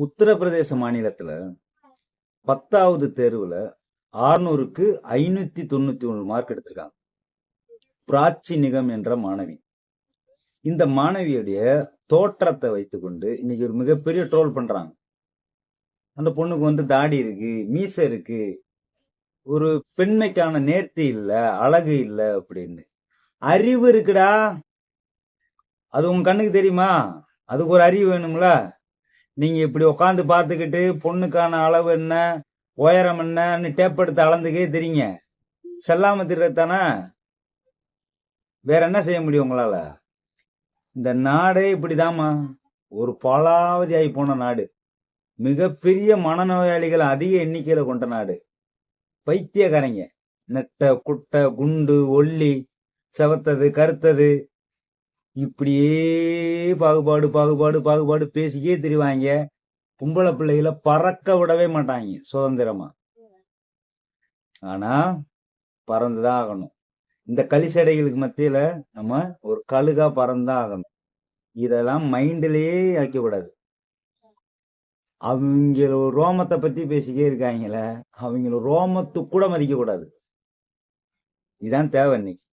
உத்தரப்பிரதேச மாநிலத்தில் பத்தாவது தேர்வில் ஆறுநூறுக்கு ஐநூற்றி தொண்ணூற்றி ஒன்று மார்க் எடுத்திருக்காங்க. பிராச்சி நிகம் என்ற மாணவி. இந்த மாணவியுடைய தோற்றத்தை வைத்துக்கொண்டு இன்னைக்கு ஒரு மிகப்பெரிய ட்ரோல் பண்றாங்க. அந்த பொண்ணுக்கு வந்து தாடி இருக்கு மீசை இருக்கு. ஒரு பெண்மைக்கான நேர்த்தி இல்லை அழகு இல்லை அப்படின்னு. அறிவு இருக்குடா. அது உங்க கண்ணுக்கு தெரியுமா? அதுக்கு ஒரு அறிவு வேணுங்களா நீங்க இப்படி உட்காந்து பார்த்துக்கிட்டு பொண்ணுக்கான அளவு என்ன உயரம் என்னன்னு டேப் எடுத்து அளந்துக்கே தெரியுங்க செல்லாம திருத்தானா வேற என்ன செய்ய முடியும் உங்களால? இந்த நாடே இப்படிதாம்மா. ஒரு பாலாவதி ஆகி போன நாடு. மிகப்பெரிய மனநோயாளிகள் அதிக எண்ணிக்கையில கொண்ட நாடு. பைத்தியக்காரங்க. நெட்ட குட்டை குண்டு ஒல்லி செவத்தது கருத்தது இப்படியே பாகுபாடு பாகுபாடு பாகுபாடு பேசிக்கே தெரிவாங்க. பொம்பளை பிள்ளைகளை பறக்க விடவே மாட்டாங்க சுதந்திரமா. ஆனா பறந்துதான் ஆகணும். இந்த களிசடைகளுக்கு மத்தியில நம்ம ஒரு கழுகா பறந்துதான் ஆகணும். இதெல்லாம் மைண்ட்லயே ஆக்க கூடாது அவங்க ரோமத்தை பத்தி பேசிக்கே இருக்காங்களே அவங்கள ரோமத்துக்கு கூட மதிக்க கூடாது இதுதான் தேவை இன்னைக்கு.